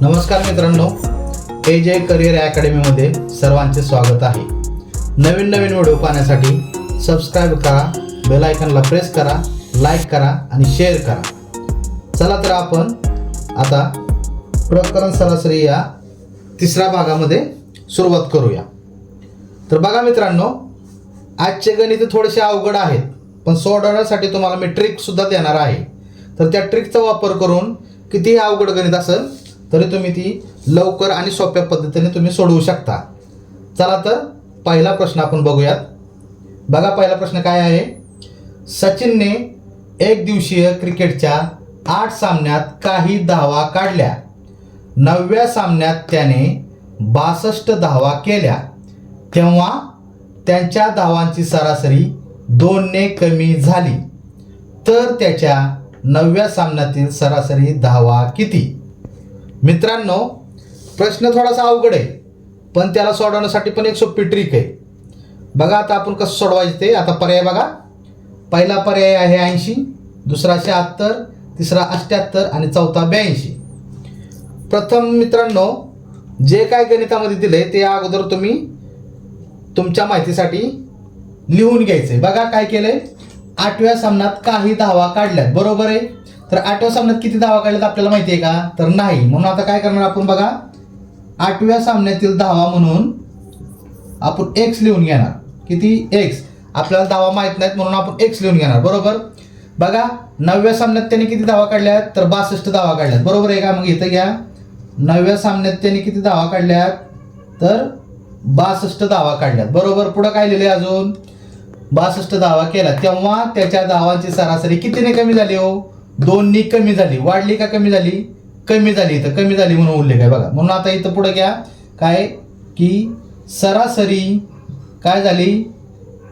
नमस्कार मित्रांनो ए जे करिअर अकॅडमीमध्ये सर्वांचे स्वागत आहे. नवीन नवीन व्हिडिओ पाहण्यासाठी सबस्क्राईब करा बेल आयकनला प्रेस करा लाईक करा आणि शेअर करा. चला तर आपण आता प्रकरण सरासरी या तिसऱ्या भागामध्ये सुरुवात करूया. तर बघा मित्रांनो आजचे गणित थोडेसे अवघड आहेत पण सोडवण्यासाठी तुम्हाला मी ट्रिकसुद्धा देणार आहे. तर त्या ट्रिकचा वापर करून कितीही अवघड गणित असेल तरी तुम्ही ती लवकर आणि सोप्या पद्धतीने तुम्ही सोडवू शकता. चला तर पहिला प्रश्न आपण बघूयात. बघा पहिला प्रश्न काय आहे? सचिनने एक दिवसीय क्रिकेटच्या आठ सामन्यात काही धावा काढल्या. नवव्या सामन्यात त्याने बासष्ट धावा केल्या. तेव्हा त्यांच्या धावांची सरासरी दोनने कमी झाली. तर त्याच्या नवव्या सामन्यातील सरासरी धावा किती? मित्रांनो प्रश्न थोडासा अवघड आहे पण त्याला सोडवण्यासाठी पण एक सोपी ट्रिक आहे. बघा आता आपण कसं सोडवायचं ते. आता पर्याय बघा. पहिला पर्याय आहे ऐंशी दुसरा शहात्तर तिसरा अष्ट्याहत्तर आणि चौथा ब्याऐंशी. प्रथम मित्रांनो जे काय गणितामध्ये दिलं आहे ते अगोदर तुम्ही तुमच्या माहितीसाठी लिहून घ्यायचं आहे बघा काय केलं आहे आठव्या सामन्यात काही धावा काढल्यात. बरोबर आहे? तर आठव्या सामन्यात किती धावा काढल्यात आपल्याला माहिती आहे का? तर नाही. म्हणून आता काय करणार आपण बघा? आठव्या सामन्यातील धावा म्हणून आपण एक्स लिहून घेणार. किती? एक्स आपल्याला धावा माहीत नाहीत म्हणून आपण एक्स लिहून घेणार. बरोबर? बघा नवव्या सामन्यात त्याने किती धावा काढल्यात? तर बासष्ट धावा काढल्यात. बरोबर आहे का? मग इथं घ्या. नवव्या सामन्यात त्याने किती धावा काढल्यात? तर बासष्ट धावा काढल्यात. बरोबर? पुढं काय लिहिले अजून? बासष्ट धावा केला. तेव्हा त्याच्या धावांची सरासरी कितीने कमी झाली हो? दोन्ही कमी झाली. वाढली का कमी झाली? कमी झाली इथं. कमी झाली म्हणून उल्लेख आहे बघा. म्हणून आता इथं पुढे घ्या. काय? की सरासरी काय झाली?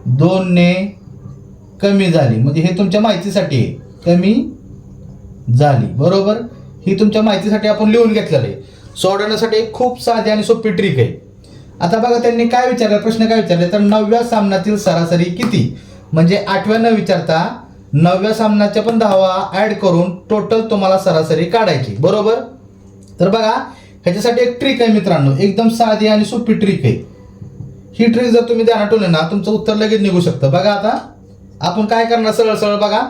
दोनने कमी झाली. म्हणजे हे तुमच्या माहितीसाठी आहे. कमी झाली. बरोबर? ही तुमच्या माहितीसाठी आपण लिहून घेतलेलं आहे. सोडवण्यासाठी एक खूप साधी आणि सोपी ट्रिक आहे. आता बघा त्यांनी काय विचारलं? प्रश्न काय विचारले? तर नवव्या सामन्यातील सरासरी किती? म्हणजे आठव्या न विचारता नवव्या सामन्याच्या पण धावा ऍड करून टोटल तुम्हाला सरासरी काढायची. बरोबर? तर बघा ह्याच्यासाठी एक ट्रिक आहे मित्रांनो. एकदम साधी आणि सोपी ट्रिक आहे. ही ट्रिक जर तुम्ही ध्यानात ठेवली ना तुमचं उत्तर लगेच निघू शकतं. बघा आता आपण काय करणार सरळ सरळ बघा.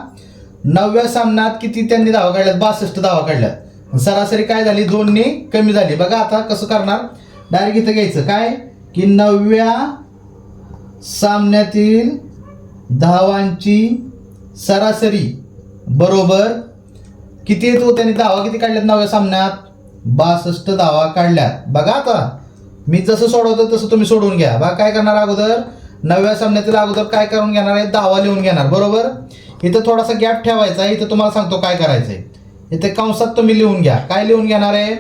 नवव्या सामन्यात किती त्यांनी धावा काढल्यात? बासष्ट धावा काढल्यात. सरासरी काय झाली? दोन्ही कमी झाली. बघा आता कसं करणार? डायरेक्ट इथं घ्यायचं. काय? की नवव्या सामन्यातील धावांची सरासरी. बरोबर? किती येतो? त्याने धावा किती काढल्यात नव्या सामन्यात? बासष्ट धावा काढल्यात. बघा आता. मी जसं सोडवतो तसं तुम्ही सोडवून घ्या. बघा काय करणार अगोदर? नव्या सामन्यातील अगोदर काय करून घेणार आहे? धावा लिहून घेणार. बरोबर? इथं थोडासा गॅप ठेवायचा आहे. इथं तुम्हाला सांगतो काय करायचंय. इथे कंसात तुम्ही लिहून घ्या. काय लिहून घेणार आहे?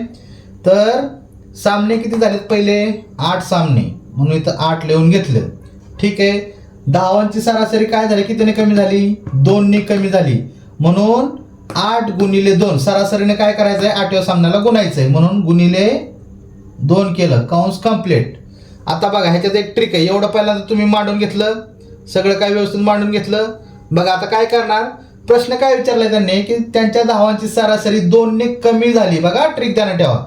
तर सामने किती झालेत पहिले? आठ सामने. म्हणून इथं आठ लिहून घेतले. ठीक आहे? धावांची सरासरी काय झाली? कितीने कमी झाली? दोनने कमी झाली. म्हणून आठ गुणिले दोन. सरासरीने काय करायचंय? आठव्या सामन्याला गुणायचंय. म्हणून गुणिले दोन केलं. काउंस कंप्लीट आता बघा ह्याच्यात एक ट्रिक आहे. एवढं पहिल्यांदा तुम्ही मांडून घेतलं. सगळं काय व्यवस्थित मांडून घेतलं. बघा आता काय करणार? प्रश्न काय विचारलाय त्यांनी? की त्यांच्या धावांची सरासरी दोनने कमी झाली. बघा ट्रिक त्यानं ठेवा.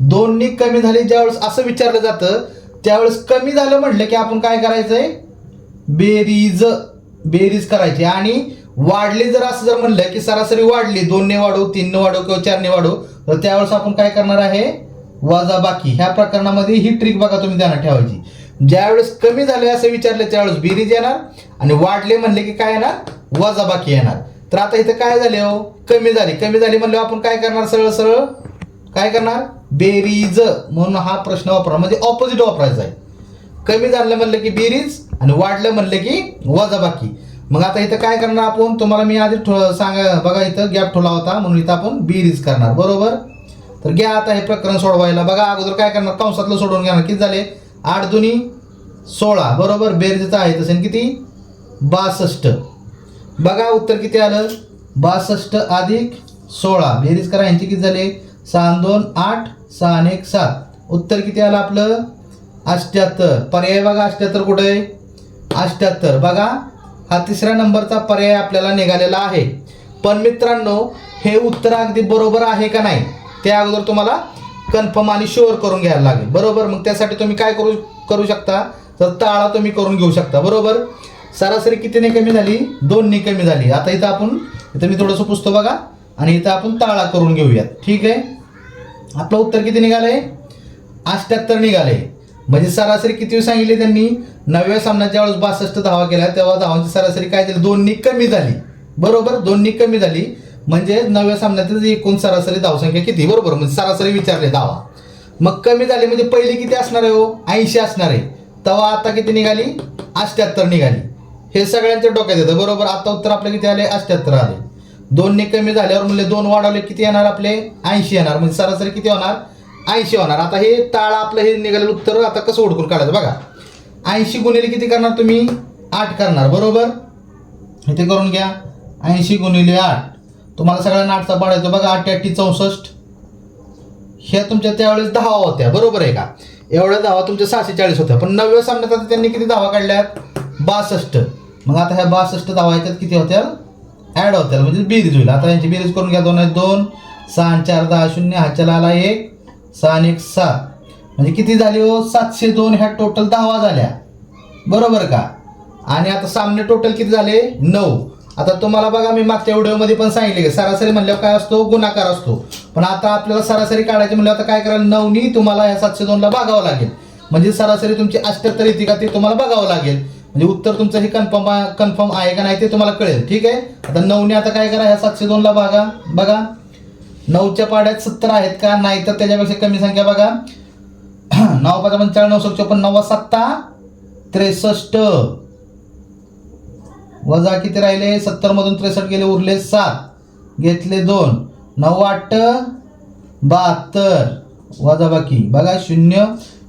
दोनने कमी झाली ज्यावेळेस असं विचारलं जातं त्यावेळेस कमी झालं म्हटलं की आपण काय करायचंय? बेरीज बेरीज करायची. आणि वाढले जर असं जर म्हणलं की सरासरी वाढली दोनने वाढू तीनने वाढू किंवा चारने वाढू तर त्यावेळेस आपण काय करणार आहे? वजाबाकी ह्या प्रकरणामध्ये ही ट्रिक बघा तुम्ही ध्यानात ठेवायची. ज्यावेळेस कमी झाले असं विचारले त्यावेळेस बेरीज येणार आणि वाढले म्हणले की काय येणार? वजाबाकी येणार. तर आता इथं काय झाले हो? कमी झाली. कमी झाली म्हणलं आपण काय करणार? सरळ सरळ? काय करणार? बेरीज. म्हणून हा प्रश्न वापरा. म्हणजे ऑपोजिट वापरायचा आहे. कमी झालं म्हणलं की बेरीज आणि वाढलं म्हणलं की वजाबाकी. मग आता इथं काय करणार आपण? तुम्हाला मी आधी ठो- सांगा बघा इथं गॅप ठेवला होता म्हणून इथं आपण बेरीज करणार. बरोबर? तर घ्या आता हे प्रकरण सोडवायला. बघा अगोदर काय करणार? कंसातलं सोडवून घेणार. किती झाले? आठ दुनी सोळा. बरोबर? बेरीजचं आहे तसं. किती? बासष्ट. बघा उत्तर किती आलं? बासष्ट अधिक सोळा. बेरीज करा. यांची किती झाले? सहा दोन आठ सहा एक सात. उत्तर किती आलं आपलं? अष्ट्याहत्तर. पर्याय बघा अष्ट्याहत्तर कुठे? आहे अष्ट्याहत्तर. बघा हा तिसऱ्या नंबरचा पर्याय आपल्याला निघालेला आहे. पण मित्रांनो हे उत्तर अगदी बरोबर आहे का नाही त्या अगोदर तुम्हाला कन्फर्म आणि शुअर करून घ्यायला लागेल. बरोबर? मग त्यासाठी तुम्ही काय करू करू शकता? तर ताळा तुम्ही करून घेऊ शकता. बरोबर? सरासरी कितीने कमी झाली? दोनने कमी झाली. आता इथं आपण इथं मी थोडंसं पुसतो बघा आणि इथं आपण ताळा करून घेऊयात. ठीक आहे? आपलं उत्तर किती निघालं आहे अष्ट्याहत्तर निघालं आहे म्हणजे सरासरी किती सांगितले त्यांनी? नवव्या सामन्यात ज्यावेळेस बासष्ट धावा केल्या तेव्हा धावांची सरासरी काय झाली? दोन्ही कमी झाली. बरोबर? दोन्ही कमी झाली. म्हणजे नवव्या सामन्यातील एकूण सरासरी धावसंख्या किती? बरोबर. म्हणजे सरासरी विचारले धावा. मग कमी झाली म्हणजे पहिली किती असणार आहे हो? ऐंशी असणार आहे. तेव्हा आता किती निघाली? अष्ट्याहत्तर निघाली. हे सगळ्यांच्या डोक्यात येतं. बरोबर? आता उत्तर आपलं किती आले अष्ट्याहत्तर आले दोनने कमी झाल्यावर म्हणजे दोन वाढवले किती येणार आपले? ऐंशी येणार. म्हणजे सरासरी किती होणार? ऐंशी होणार. आता हे ताळ आपलं हे निघालेलं उत्तर आता कसं ओढकून काढायचं बघा. ऐंशी गुणिले किती करणार तुम्ही? आठ करणार. बरोबर? इथे करून घ्या. ऐंशी गुणिले आठ. तुम्हाला सगळ्यांना आठचा पाडायचं बघा. आठ अठ्ठी चौसष्ट. ह्या तुमच्या त्यावेळेस दहा होत्या. बरोबर आहे का? एवढ्या धावा तुमच्या सहाशे चाळीस होत्या. पण नवव्या सामन्यात आता त्यांनी किती धावा काढल्यात? बासष्ट. मग आता ह्या बासष्ट धावा याच्यात किती होत्या? ॲड होत्या. म्हणजे बेरीज होईल. आता यांची बेरीज करून घ्या. दोन आहेत दोन. सहा चार दहा शून्य. हा आला एक. सहा आणि एक सात म्हणजे किती झाली हो? सातशे दोन ह्या टोटल दहावा झाल्या. बरोबर का? आणि आता सामने टोटल किती झाले? नऊ. आता तुम्हाला बघा मी मागच्या व्हिडिओमध्ये पण सांगितले की सरासरी म्हणल्यावर काय असतो? गुणाकार असतो. पण आता आपल्याला सरासरी काढायची म्हणल्यावर आता काय करायला? नऊनी तुम्हाला ह्या सातशे दोनला बघावं लागेल. म्हणजे सरासरी तुमची अष्ट्याहत्तर येते का ते तुम्हाला बघावं लागेल. म्हणजे उत्तर तुमचं हे कन्फर्म कन्फर्म आहे का नाही ते तुम्हाला कळेल. ठीक आहे? आता नऊने आता काय करा? ह्या सातशे दोनला बघा. बघा. नऊच्या पाड्यात सत्तर आहेत का? नाही तर त्याच्यापेक्षा कमी संख्या बघा. नऊ पाच म्हणजे पंचाळीस नऊ सौ चोपन्न नव्वा सत्ता त्रेसष्ट. वजा किती राहिले? सत्तर मधून त्रेसष्ट गेले उरले सात. घेतले दोन. नऊ आठ बहात्तर. वजा बाकी. बघा शून्य.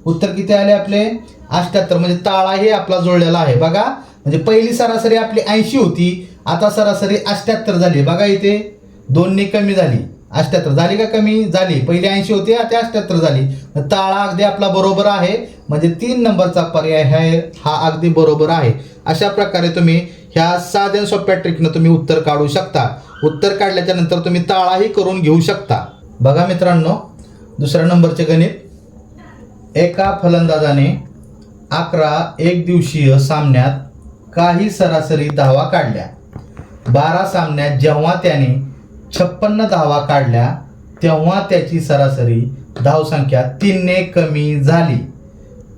उत्तर किती आले आपले? अष्ट्याहत्तर म्हणजे ताळा हे आपला जोडलेला आहे. बघा. म्हणजे पहिली सरासरी आपली ऐंशी होती. आता सरासरी अष्ट्याहत्तर झाली. बघा इथे. दोनने कमी झाली. अष्ट्याहत्तर झाली का कमी? झाली. पहिली ऐंशी होती आता अष्ट्याहत्तर झाली. ताळा अगदी आपला बरोबर आहे. म्हणजे तीन नंबरचा पर्याय आहे हा अगदी बरोबर आहे. अशा प्रकारे तुम्ही ह्या साध्या सोप्या ट्रिकनं तुम्ही उत्तर काढू शकता. उत्तर काढल्याच्या नंतर तुम्ही ताळाही करून घेऊ शकता. बघा मित्रांनो दुसऱ्या नंबरचे गणित. एका फलंदाजाने अकरा एक दिवसीय सामन्यात काही सरासरी धावा काढल्या. बारा सामन्यात जेव्हा त्याने छप्पन्न धावा काढल्या तेव्हा त्याची सरासरी धावसंख्या तीनने कमी झाली.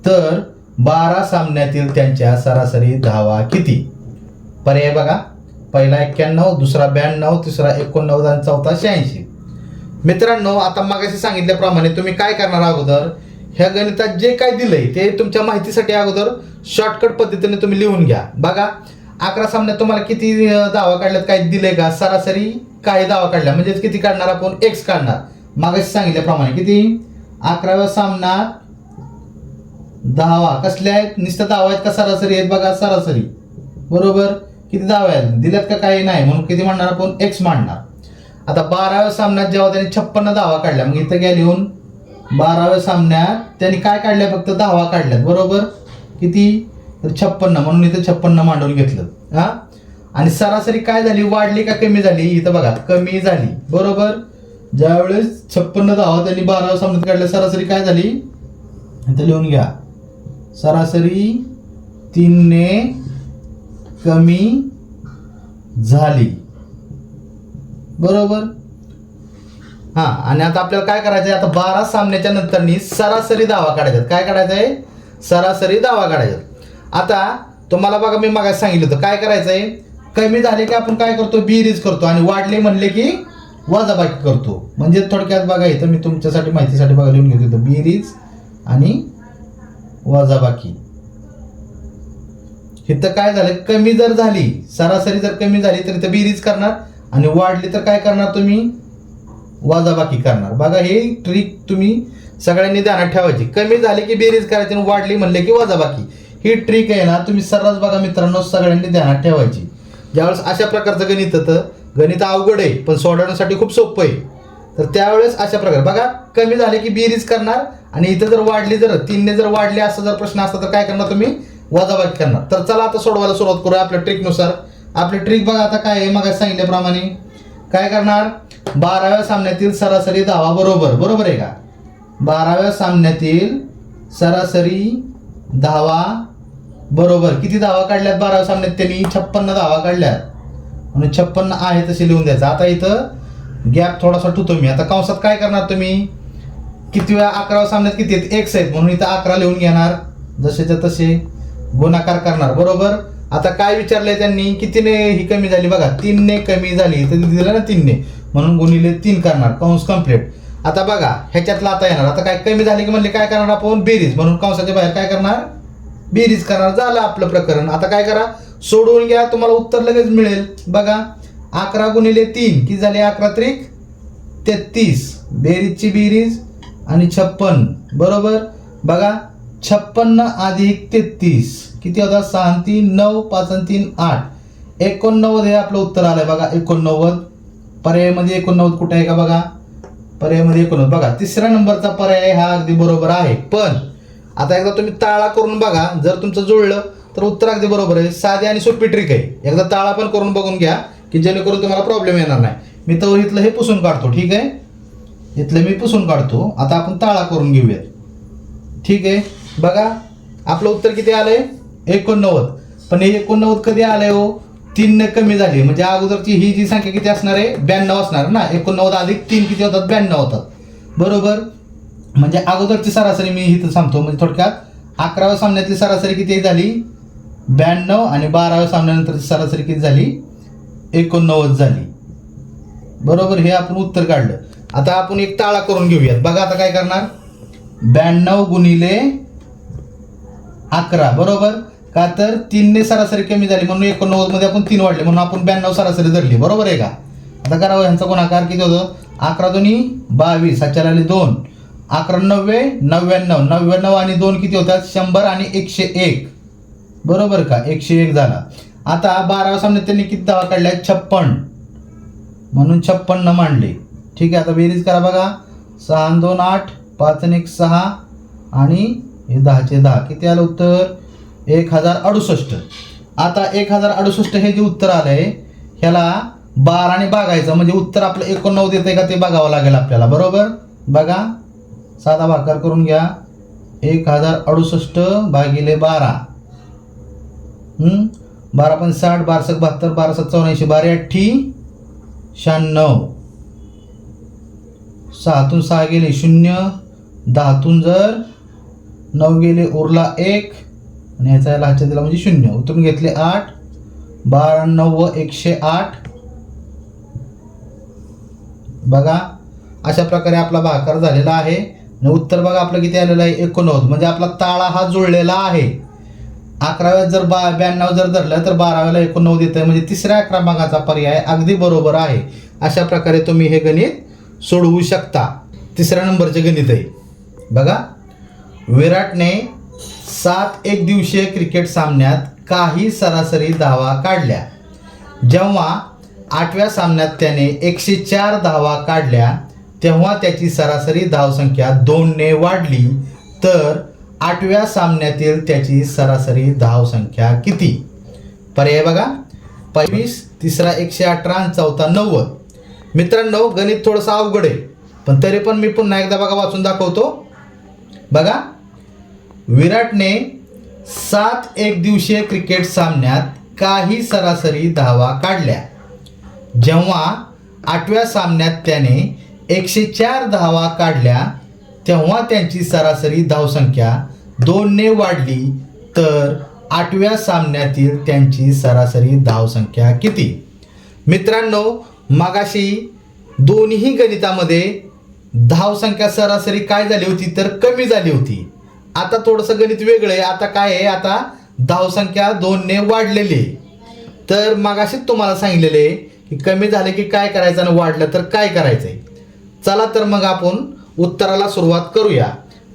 तर बारा सामन्यातील त्यांच्या सरासरी धावा किती? पर्याय बघा. पहिला एक्क्याण्णव दुसरा ब्याण्णव तिसरा एकोणनव्वद आणि चौथा शहाऐंशी. मित्रांनो आता मागाशी सांगितल्याप्रमाणे तुम्ही काय करणार अगोदर? ह्या गणितात जे काय दिलंय ते तुमच्या माहितीसाठी अगोदर शॉर्टकट पद्धतीने तुम्ही लिहून घ्या. बघा अकरा सामन्यात तुम्हाला किती धावा काढल्यात काय दिलंय का? सरासरी काही धावा काढल्या म्हणजे किती काढणार आपण? एक्स काढणार. मागाशी सांगितल्याप्रमाणे किती? अकराव्या सामना धावा कसल्या आहेत? नुसतं धावा आहेत का सरासरी आहेत? बघा सरासरी. बरोबर? किती धावा आहेत? दिल्यात का काही नाही? म्हणून किती म्हणणार आपण? एक्स मांडणार. आता बाराव्या सामन्यात जेव्हा त्यांनी छप्पन्न धावा काढल्या मग इथं घ्या लिहून. बाराव्या सामन्यात त्यांनी काय काढल्या फक्त धावा काढल्यात. बरोबर? किती? तर छप्पन्न. म्हणून इथं छप्पन्न मांडून घेतलं. हा? आणि सरासरी काय झाली? वाढली का कमी झाली? इथं बघा कमी झाली. बरोबर? ज्यावेळेस छप्पन्न धावा त्यांनी बाराव्या सामन्यात काढल्या सरासरी काय झाली? इथं लिहून घ्या. सरासरी तीनने कमी झाली. बरोबर? हा आणि आता आपल्याला काय करायचंय? आता बारा सामन्याच्या नंतरनी सरासरी दावा काढायचा काय काढायचंय? सरासरी दावा काढायचा आता तुम्हाला बघा मी मागायला सांगितलं होतं. काय करायचंय? कमी झाले की आपण काय करतो? बेरीज करतो आणि वाढले म्हणले की वजाबाकी करतो. म्हणजे थोडक्यात बघा इथं मी तुमच्यासाठी माहितीसाठी बघा लिहून घेतो इथं. बेरीज आणि वजाबाकी. इथं काय झालं? कमी जर झाली सरासरी जर कमी झाली तर इथं बेरीज करणार. आणि वाढली तर काय करणार तुम्ही? वाजाबाकी करणार. बघा हे ट्रिक तुम्ही सगळ्यांनी ध्यानात ठेवायची. कमी झाली की बेरीज करायची आणि वाढली म्हणले की वजाबाकी. ही ट्रिक आहे ना तुम्ही सर्रास बघा मित्रांनो सगळ्यांनी ध्यानात ठेवायची. ज्यावेळेस अशा प्रकारचं गणित होतं गणित अवघड आहे पण सोडवण्यासाठी खूप सोपं आहे. तर त्यावेळेस अशा प्रकारे. बघा कमी झाले की बेरीज करणार आणि इथं जर वाढली जर तीनने जर वाढली असं जर प्रश्न असता तर काय करणार तुम्ही? वजाबाकी करणार. तर चला आता सोडवायला सुरुवात करूया आपल्या ट्रिकनुसार. आपली ट्रिक बघा आता काय आहे मग सांगितल्याप्रमाणे. काय करणार? बाराव्या सामन्यातील सरासरी धावा बरोबर. बरोबर आहे का? बाराव्या सामन्यातील सरासरी धावा बरोबर. किती धावा काढल्यात? बाराव्या सामन्यात त्यांनी छप्पन्न धावा काढल्यात. म्हणून छप्पन्न आहे तसे लिहून द्यायचं. आता इथं गॅप थोडासा ठेवतो मी. आता कंसात काय करणार तुम्ही? किती वेळा अकराव्या सामन्यात किती आहेत? एक्स आहेत म्हणून इथं अकरा लिहून घेणार. जसेच्या तसे गुणाकार करणार. बरोबर? आता काय विचारलंय त्यांनी? कितीने ही कमी झाली? बघा तीनने कमी झाली. तर दिलं ना तीनने. म्हणून गुणिले तीन करणार. कंस कंप्लीट आता बघा ह्याच्यातला आता येणार. आता काय कमी झाली की म्हणले काय करणार आपण? बेरीज. म्हणून कंसाच्या बाहेर काय करणार? बेरीज करणार झालं आपलं प्रकरण. आता काय करा? सोडवून घ्या तुम्हाला उत्तर लगेच मिळेल. बघा अकरा गुणिले तीन की झाले अकरा त्रिक? तेहतीस. बेरीजची बेरीज आणि छप्पन. बरोबर? बघा छप्पन्न अधिक तेहतीस. किती होता? सहा तीन नऊ पाच तीन आठ. एकोणनव्वद हे आपलं उत्तर आलं बघा एकोणनव्वद. पर्यायमध्ये एकोणनव्वद कुठे आहे का बघा? पर्यायमध्ये एकोणनव्वद. बघा तिसऱ्या नंबरचा पर्याय हा अगदी बरोबर आहे. पण आता एकदा तुम्ही ताळा करून बघा जर तुमचं जुळलं तर उत्तर अगदी बरोबर आहे. साधी आणि सोपी ट्रिक आहे. एकदा ताळा पण करून बघून घ्या की जेणेकरून तुम्हाला प्रॉब्लेम येणार नाही. मी तर इथलं हे पुसून काढतो ठीक आहे? इथलं मी पुसून काढतो. आता आपण ताळा करून घेऊयात. ठीक आहे? बघा आपलं उत्तर किती आलंय? एकोणनव्वद. पण हे एकोणनव्वद कधी आलंय हो? तीननं कमी झाली. म्हणजे अगोदरची ही जी संख्या किती असणार आहे? ब्याण्णव असणार ना? एकोणनव्वद अधिक तीन किती होतात? ब्याण्णव होतात. बरोबर? म्हणजे अगोदरची सरासरी मी इथं सांगतो म्हणजे थोडक्यात अकराव्या सामन्यातली सरासरी किती झाली? ब्याण्णव आणि बाराव्या सामन्यानंतरची सरासरी किती झाली? एकोणनव्वद झाली. बरोबर हे आपण उत्तर काढलं. आता आपण एक ताळा करून घेऊयात. बघा आता काय करणार? ब्याण्णव गुणिले अकरा बरोबर? का तर तीनने सरासरी कमी झाली म्हणून एकोणनव्वदमध्ये आपण तीन वाढले म्हणून आपण ब्याण्णव सरासरी धरली. बरोबर आहे का? आता करावं हो, यांचा गुणाकार किती होतो? अकरा दोन्ही बावीस ह्याच्याला आले दोन. अकरा नव्वे नव्याण्णव नव्याण्णव आणि दोन किती होतात? शंभर आणि एकशे एक. बरोबर का? एकशे एक झाला. आता बाराव्या सामन्यात त्यांनी किती धावा काढल्या? छप्पन. म्हणून छप्पन्न मांडले. ठीक आहे आता बेरीज करा बघा. सहा दोन आठ. पाच आणि एक सहा. आणि हे दहाचे दहा. किती आलं उत्तर? एक हजार अडुसष्ट. आता एक हजार अडुसष्ट हे जे उत्तर आलंय ह्याला बाराने भागायचं म्हणजे उत्तर आपलं एकोणनव्वद येते का ते बघावं लागेल आपल्याला. बरोबर? बघा. साधा भाकार करून घ्या. एक हजार अडुसष्ट भागिले बारा. बारा पण साठ बारसक बहात्तर बारा सात चौऱ्याऐंशी बारा अठ्ठी शहाण्णव. सहातून सहा गेले शून्य दहातून जर नऊ गेले उरला एक आणि ह्याचा याला हातच्या दिला म्हणजे शून्य. उतरून घेतले आठ बारा नव्व एकशे आठ. बघा अशा प्रकारे आपला भाकार झालेला आहे. आणि उत्तर बघा आपलं किती आलेलं आहे? एकोणनव्वद. म्हणजे आपला ताळा हा जुळलेला आहे. अकराव्यात जर बा ब्याण्णव जर धरलं तर बाराव्याला एकोणनव्वद येतं म्हणजे तिसऱ्या क्रमांकाचा पर्याय अगदी बरोबर आहे. अशा प्रकारे तुम्ही हे गणित सोडवू शकता. तिसऱ्या नंबरचे गणित आहे. बघा. विराटने सात एक दिवसीय क्रिकेट सामन्यात काही सरासरी धावा काढल्या. जेव्हा आठव्या सामन्यात त्याने एकशे चार धावा काढल्या तेव्हा त्याची सरासरी धावसंख्या दोनने वाढली तर आठव्या सामन्यातील त्याची सरासरी धावसंख्या किती? पर्याय बघा. पंचवीस तिसरा एकशे अठरा चौथा नव्वद. मित्रांनो गणित थोडंसं अवघड आहे पण तरी पण मी पुन्हा एकदा बघा वाचून दाखवतो. बघा. विराटने सात एक दिवसीय क्रिकेट सामन्यात काही सरासरी धावा काढल्या. जेव्हा आठव्या सामन्यात त्याने एकशे चार धावा काढल्या तेव्हा त्यांची सरासरी धावसंख्या दोनने वाढली तर आठव्या सामन्यातील त्यांची सरासरी धावसंख्या किती? मित्रांनो मगाशी दोन्ही गणितामध्ये धावसंख्या सरासरी काय झाली होती तर कमी झाली होती. आता थोडंसं गणित वेगळं आहे. आता काय आहे? आता धावसंख्या दोनने वाढलेली आहे. तर मगाशीच तुम्हाला सांगितलेले की कमी झाले की काय करायचं आणि वाढलं तर काय करायचं आहे चला तर मग आपण उत्तराला सुरुवात करूया.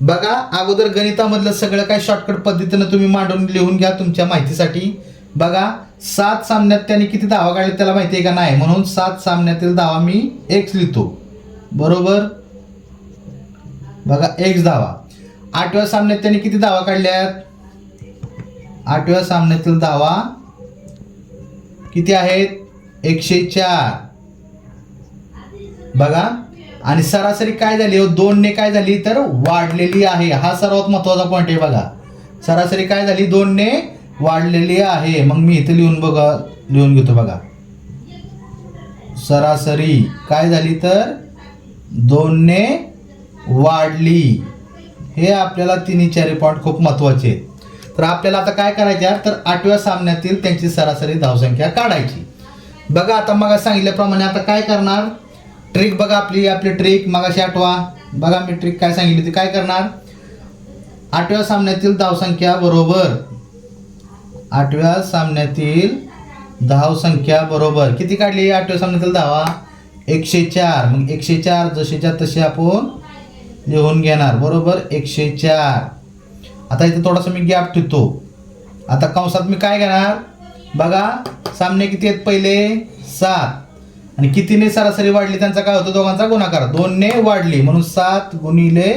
बघा अगोदर गणितामधलं सगळं काय शॉर्टकट पद्धतीनं तुम्ही मांडून लिहून घ्या तुमच्या माहितीसाठी. बघा सात सामन्यात त्याने किती धावा काढले त्याला माहिती आहे का? नाही. म्हणून सात सामन्यातील धावा मी एक्स लिहितो. बरोबर? बघा एक्स धावा. आठव्या सामन्यात त्याने किती धावा काढल्यात? आठव्या सामन्यातील धावा किती आहेत? एकशे चार. बघा. आणि सरासरी काय झाली? हो दोनने काय झाली तर वाढलेली आहे. हा सर्वात महत्त्वाचा पॉईंट आहे बघा. सरासरी काय झाली? दोनने वाढलेली आहे. मग मी इथे लिहून बघा लिहून घेतो बघा. सरासरी काय झाली तर दोनने वाढली. हे आपल्याला तिन्ही चारी पॉईंट खूप महत्त्वाचे आहेत. तर आपल्याला आता काय करायचे आहे? तर आठव्या सामन्यातील त्यांची सरासरी धावसंख्या काढायची. बघा आता मग सांगितल्याप्रमाणे आता काय करणार? ट्रिक बघा आपली आपली ट्रिक मगाशी आठवा. बघा मी ट्रिक काय सांगितली ती. काय करणार? आठव्या सामन्यातील धावसंख्या बरोबर. आठव्या सामन्यातील धावसंख्या बरोबर. किती काढली? आठव्या सामन्यातील धावा? एकशे चार. मग एकशे चार जशीच्या तशी आपण लिहून घेणार. बरोबर? एकशे चार. आता इथे थोडासा मी गॅप ठेवतो. आता कंसात मी काय घेणार? बघा सामने किती आहेत पहिले? सात. आणि कितीने सरासरी वाढली त्यांचा काय होतो? दोघांचा गुणाकार. दोनने वाढली. म्हणून सात गुणिले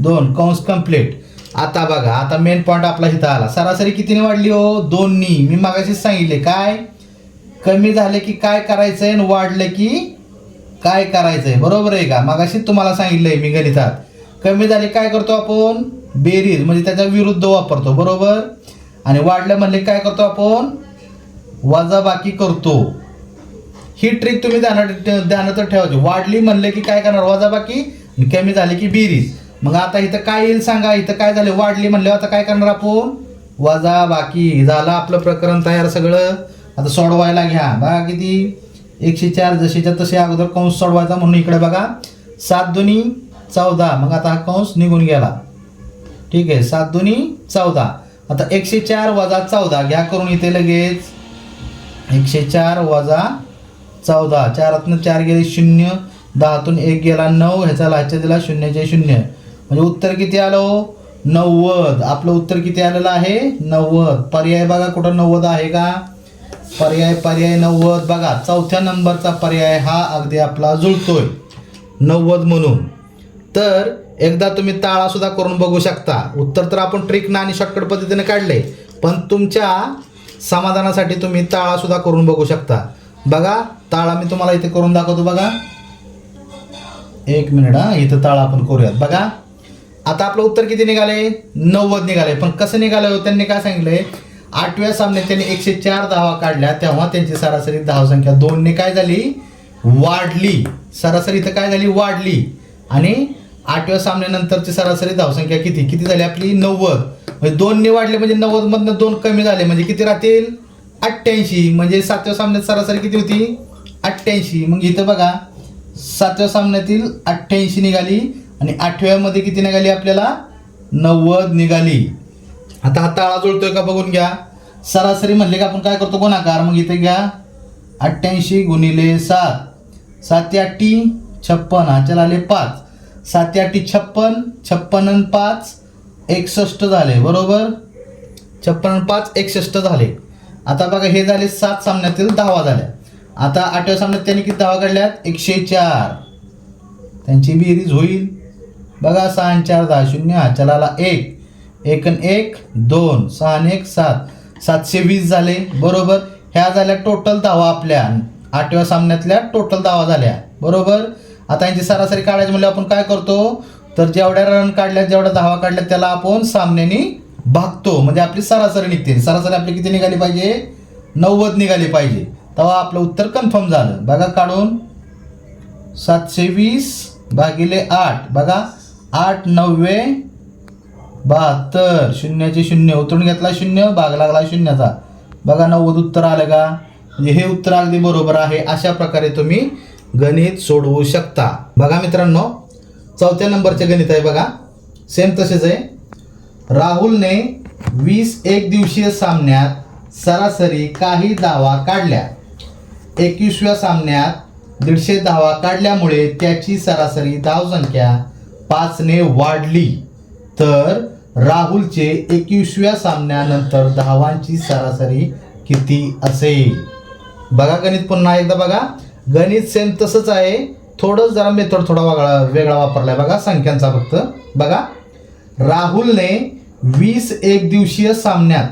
दोन. कंस कंप्लीट आता बघा आता मेन पॉईंट आपला इथं आला. सरासरी कितीने वाढली हो? दोन्ही मी मागाशीच सांगितले काय? कमी झाले की काय करायचंय आणि वाढले की काय करायचंय? बरोबर आहे का? मागाशी तुम्हाला सांगितलंय मी गणितात. कमी झाले काय करतो आपण? बेरीज म्हणजे त्याच्या विरुद्ध वापरतो. बरोबर? आणि वाढलं म्हणले काय करतो आपण? वजाबाकी करतो. ही ट्रिक तुम्ही ध्यानात ध्यानात ठेवायची. वाढली म्हणले की काय करणार? वजाबाकी बाकी. कमी झाली की बेरीज. मग आता इथं काय येईल सांगा? इथं काय झालं? वाढली म्हणल्यावर आता काय करणार आपण? वजा बाकी. झालं आपलं प्रकरण तयार सगळं. आता सोडवायला घ्या. बघा किती. एकशे चार जशीच्या तसे अगोदर कंस सोडवायचा म्हणून इकडे बघा. सात दोन्ही चौदा. मग आता हा कंस निघून गेला. ठीक आहे. सात दोन्ही चौदा. आता एकशे चार वजा चौदा. घ्या करून इथे लगेच. एकशे चार वजा चौदा. चारातनं चार गेले शून्य. दहातून एक गेला नऊ. ह्याचा लाच्या दिला शून्याचे शून्य. म्हणजे उत्तर किती आलं हो? नव्वद. आपलं उत्तर किती आलेलं आहे? नव्वद. पर्याय बघा कुठं नव्वद आहे का? पर्याय पर्याय नव्वद बघा. चौथ्या नंबरचा पर्याय हा अगदी आपला जुळतोय. नव्वद म्हणून. तर एकदा तुम्ही ताळा सुद्धा करून बघू शकता. उत्तर तर आपण ट्रिकनं आणि शॉर्टकट पद्धतीने काढले. पण तुमच्या समाधानासाठी तुम्ही ताळा सुद्धा करून बघू शकता. बघा ताळा मी तुम्हाला इथे करून दाखवतो बघा. एक मिनिट हा इथं ताळा आपण करूयात. बघा आता आपलं उत्तर किती निघाले? नव्वद निघाले. पण कसं निघालं? हो? त्यांनी काय सांगितलंय आठव्या सामन्यात त्यांनी एकशे चार धावा काढल्या तेव्हा त्यांची सरासरी धावसंख्या दोनने काय झाली? वाढली. सरासरी इथं काय झाली? वाढली. आणि आठव्या सामन्यानंतरची सरासरी धावसंख्या किती? किती झाली आपली? नव्वद. म्हणजे दोनने वाढले म्हणजे नव्वदमधनं दोन कमी झाले. म्हणजे किती राहतील? अठ्ठ्याऐंशी म्हणजे सातव्या सामन्यात सरासरी किती होती? अठ्ठ्याऐंशी. मग इथं बघा सातव्या सामन्यातील अठ्ठ्याऐंशी निघाली आणि आठव्यामध्ये किती निघाली आपल्याला? नव्वद निघाली. आता हा ताळा जुळतोय का बघून घ्या. सरासरी म्हणले का आपण काय करतो गुणाकार? मग इथे घ्या. अठ्ठ्याऐंशी गुणिले सात. सात अठ्ठी छप्पन. ह्याच्याला आले पाच. सात अठ्ठी छप्पन. छप्पन पाच एकसष्ट झाले. बरोबर? छप्पन पाच एकसष्ट झाले. आता बघा हे झाले सात सामन्यातील दहावा झाल्या आता आठव्या सामन्यात त्यांनी किती धावा काढल्यात? एकशे चार. त्यांची बेरीज होईल. बघा सहा चार दहा शून्य. हा चलाला एक. एक एक दोन. सहा आणि एक सात. सातशे वीस झाले. बरोबर? ह्या झाल्या टोटल धावा आपल्या. आठव्या सामन्यातल्या टोटल धावा झाल्या. बरोबर? आता यांची सरासरी काढायची म्हणजे आपण काय करतो? तर जेवढ्या रन काढल्या जेवढ्या धावा काढल्या त्याला आपण सामन्याने भागतो. म्हणजे आपली सरासरी निघते. सरासरी आपली किती निघाली पाहिजे? नव्वद निघाली पाहिजे. तेव्हा आपलं उत्तर कन्फर्म झालं. बघा काढून. सातशे वीस भागिले आठ. बघा. आठ नव्वे. बहात्तर. शून्याचे शून्य. उतरून घेतला शून्य भाग लागला शून्याचा. बघा नव्वद उत्तर आलं का? म्हणजे हे उत्तर अगदी बरोबर आहे. अशा प्रकारे तुम्ही गणित सोडवू शकता. बघा मित्रांनो चौथ्या नंबरचे गणित आहे बघा. सेम तसेच आहे. राहुलने वीस एक दिवसीय सामन्यात सरासरी काही धावा काढल्या. एकवीसव्या सामन्यात दीडशे धावा काढल्यामुळे त्याची सरासरी धावसंख्या पाचने वाढली. तर राहुलचे एकवीसव्या सामन्यानंतर धावांची सरासरी किती असेल? बघा गणित पुन्हा एकदा बघा. गणित सेम तसंच आहे. थोडं जरा मेथड थोडा वेगळा वेगळा वापरलाय बघा संख्यांचा फक्त. बघा. राहुलने वीस एक दिवसीय सामन्यात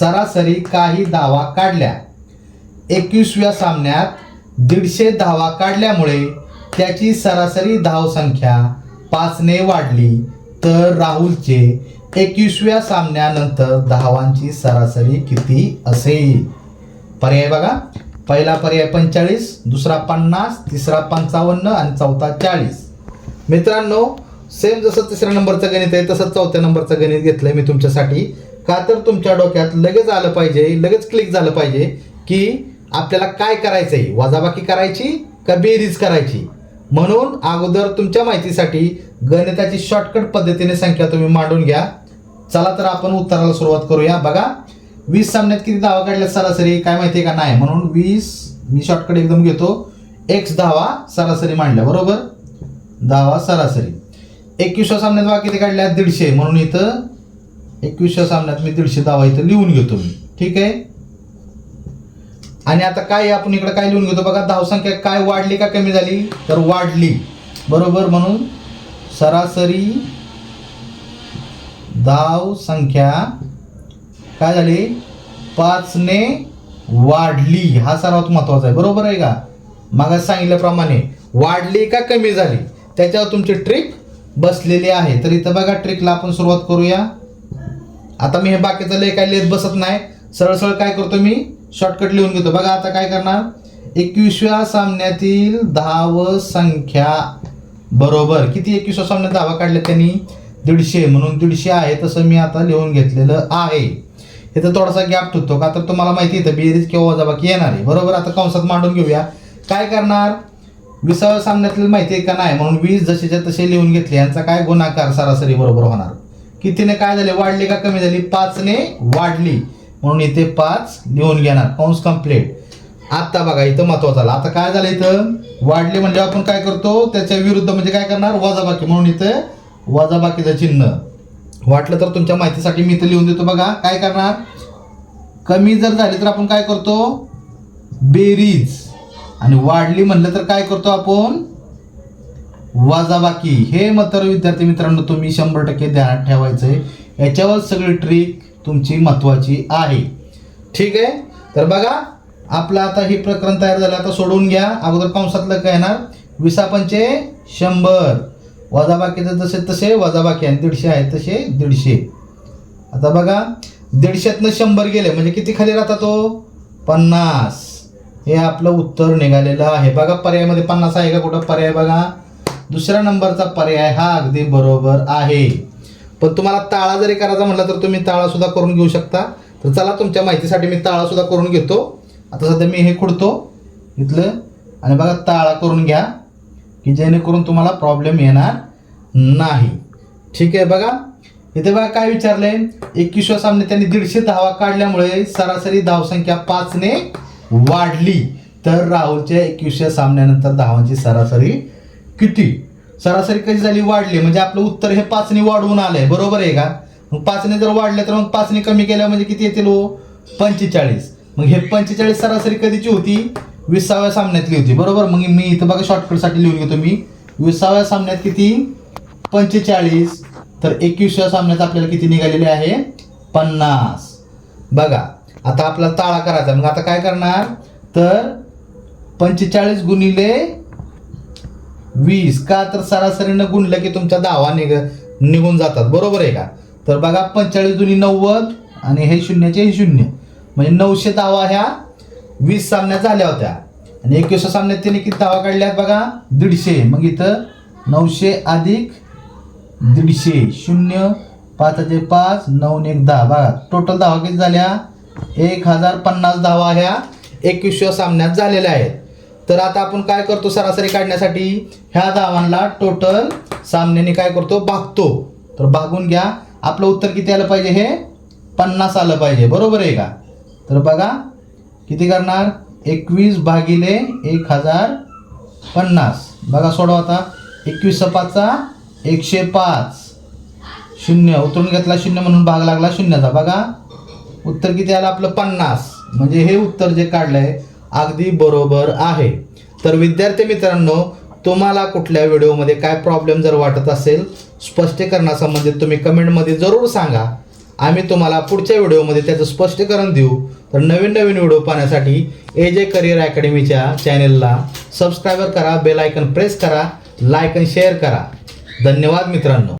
सरासरी काही धावा काढल्या. एकवीसव्या सामन्यात दीडशे धावा काढल्यामुळे त्याची सरासरी धावसंख्या पाचने वाढली. तर राहुलचे एकवीसव्या सामन्यानंतर धावांची सरासरी किती असेल? पर्याय बघा. पहिला पर्याय पंचेचाळीस दुसरा पन्नास तिसरा पंचावन्न आणि चौथा चाळीस. मित्रांनो सेम जसं तिसऱ्या नंबरचं गणित आहे तसंच चौथ्या नंबरचं गणित घेतलंय मी तुमच्यासाठी. का तर तुमच्या डोक्यात लगेच आलं पाहिजे लगेच क्लिक झालं पाहिजे की आपल्याला काय करायचं आहे वजाबाकी करायची का बेरीज करायची? म्हणून अगोदर तुमच्या माहितीसाठी गणिताची शॉर्टकट पद्धतीने संख्या तुम्ही मांडून घ्या. चला तर आपण उत्तराला सुरुवात करूया. बघा वीस सामन्यात किती धावा काढल्या सरासरी? काय माहिती आहे का? नाही. म्हणून वीस मी शॉर्टकट एकदम घेतो. एक्स धावा सरासरी मांडल्या बरोबर? धावा सरासरी. एकवीसव्या सामन्यात धावा किती काढल्या दीडशे. म्हणून इथं एकवीसव्या सामन्यात मी दीडशे धावा इथं लिहून घेतो मी. ठीक आहे? आणि आता काय आपण इकडे काय लिहून घेतो? बघा धावसंख्या काय वाढली का कमी झाली? तर वाढली. बरोबर? म्हणून सरासरी धाव संख्या काय झाली? पाचने वाढली. हा सर्वात महत्त्वाचा आहे. बरोबर आहे का? मग सांगितल्याप्रमाणे वाढली का कमी झाली? त्याच्यावर तुमची ट्रिक बसलेली आहे. तर इथं बघा ट्रिकला आपण सुरुवात करूया. आता मी हे बाकीचं लय काय लिहित बसत नाही. सरळ सरळ काय करतो मी? शॉर्टकट लिहून घेतो. बघा आता काय करणार? एकवीसव्या सामन्यातील धाव संख्या. बरोबर. किती एकवीसव्या सामन्यात धावा काढल्या त्यांनी? दीडशे. म्हणून दीडशे आहे. तसं मी आता लिहून घेतलेलं आहे. इथं थोडासा गॅप ठेवतो का? तर तुम्हाला माहिती आहे इथं बेरीज किंवा वजाबाकी येणार आहे. बरोबर? आता कंसात मांडून घेऊया. काय करणार? विसाव्या सामन्यातील माहिती आहे का नाही? म्हणून वीस जसेच्या तसे लिहून घेतले. यांचा काय गुणाकार सरासरी बरोबर होणार? कितीने काय झाले? वाढली का कमी झाली? पाचने वाढली. म्हणून इथे पाच लिहून घेणार. कंस कंप्लीट आता बघा इथं महत्वाचं आलं आता काय झालं इथं? वाढले म्हणजे आपण काय करतो? त्याच्या विरुद्ध म्हणजे काय करणार? वजाबाकी. म्हणून इथं वजाबाकीचं चिन्ह. वाटलं तर तुमच्या माहितीसाठी मी इथं लिहून देतो बघा. काय करणार? कमी जर झाली तर आपण काय करतो? बेरीज. आणि वाढली म्हणलं तर काय करतो आपण? वाजाबाकी हे मात्र विद्यार्थी मित्रांनो तुम्ही शंभर टक्के ध्यानात ठेवायचं आहे याच्यावर सगळी ट्रिक तुमची महत्वाची आहे. ठीक आहे? तर बघा आपलं आता हे प्रकरण तयार झालं. आता सोडवून घ्या. अगोदर कंसातलं काय येणार? विसा पंचे शंभर. वजाबाकीचं जसे तसे वजाबाकी आणि दीडशे आहे तसे दीडशे. आता बघा दीडशेतनं शंभर गेले. म्हणजे किती खाली राहता तो? पन्नास. हे आपलं उत्तर निघालेलं आहे. बघा पर्यायामध्ये पन्नास आहे का कुठं? पर्याय बघा. दुसऱ्या नंबरचा पर्याय हा अगदी बरोबर आहे. पण तुम्हाला ताळा जरी करायचा म्हटलं तर तुम्ही ताळासुद्धा करून घेऊ शकता. तर चला तुमच्या माहितीसाठी मी ताळासुद्धा करून घेतो. आता सध्या मी हे खुडतो इथलं. आणि बघा ताळा करून घ्या की जेणेकरून तुम्हाला प्रॉब्लेम येणार नाही. ठीक आहे बघा. इथे बघा काय विचारलंय? एकवीसव्या सामने त्यांनी दीडशे धावा काढल्यामुळे सरासरी धावसंख्या पाचने वाढली तर राहुलच्या एकवीसव्या सामन्यानंतर धावांची सरासरी किती? सरासरी कशी झाली? वाढली. म्हणजे आपलं उत्तर हे पाचने वाढवून आलंय. बरोबर आहे का? मग पाचने जर वाढले तर मग पाचने कमी केल्या म्हणजे किती येतील हो? पंचेचाळीस. मग हे पंचेचाळीस सरासरी कधीची होती? विसाव्या सामन्यातली होती. बरोबर? मग मी इथं बघा शॉर्टकटसाठी लिहून घेतो मी. विसाव्या सामन्यात किती? पंचेचाळीस. तर एकवीसव्या सामन्यात आपल्याला किती निघालेले आहे? पन्नास. बघा. आता आपला ताळा करायचा मग आता काय करणार? तर पंचेचाळीस गुणिले वीस. का तर सरासरीनं गुणलं की तुमच्या धावा निघ निघून जातात. बरोबर आहे का? तर बघा पंचेचाळीस गुणी नव्वद आणि हे शून्याचे हे शून्य. म्हणजे नऊशे धावा ह्या वीस सामन्यात झाल्या होत्या. आणि एकवीस सामन्यात त्याने किती धावा काढल्यात बघा? दीडशे. मग इथं नऊशे अधिक दीडशे. शून्य पाचाचे पाच नऊ एक दहा. बघा टोटल धावा किती झाल्या? एक हजार पन्नास धावा ह्या एकवीसव्या सामन्यात झालेल्या आहेत. तर आता आपण काय करतो सरासरी काढण्यासाठी? ह्या धावांना टोटल सामन्याने काय करतो? भागतो. तर भागून घ्या. आपलं उत्तर किती आलं पाहिजे हे? पन्नास आलं पाहिजे. बरोबर आहे का? तर बघा किती करणार? एकवीस भागिले एक हजार पन्नास. बघा सोडवा आता. एकवीस पाचचा एकशे पाच. शून्य. उतरून घेतला शून्य म्हणून भाग लागला शून्याचा. बघा. उत्तर किती आलं? आपलं पन्नास. म्हणजे हे उत्तर जे काढलंय अगदी बरोबर आहे. तर विद्यार्थी मित्रांनो तुम्हाला कुठल्या व्हिडिओमध्ये काय प्रॉब्लेम जर वाटत असेल स्पष्टीकरणासंबंधित तुम्ही कमेंटमध्ये जरूर सांगा. आम्ही तुम्हाला पुढच्या व्हिडिओमध्ये त्याचं स्पष्टीकरण देऊ. तर नवीन नवीन व्हिडिओ पाहण्यासाठी ए जे करिअर अकॅडमीच्या चॅनेलला सबस्क्राईबर करा बेल आयकन प्रेस करा लाईक शेअर करा. धन्यवाद मित्रांनो.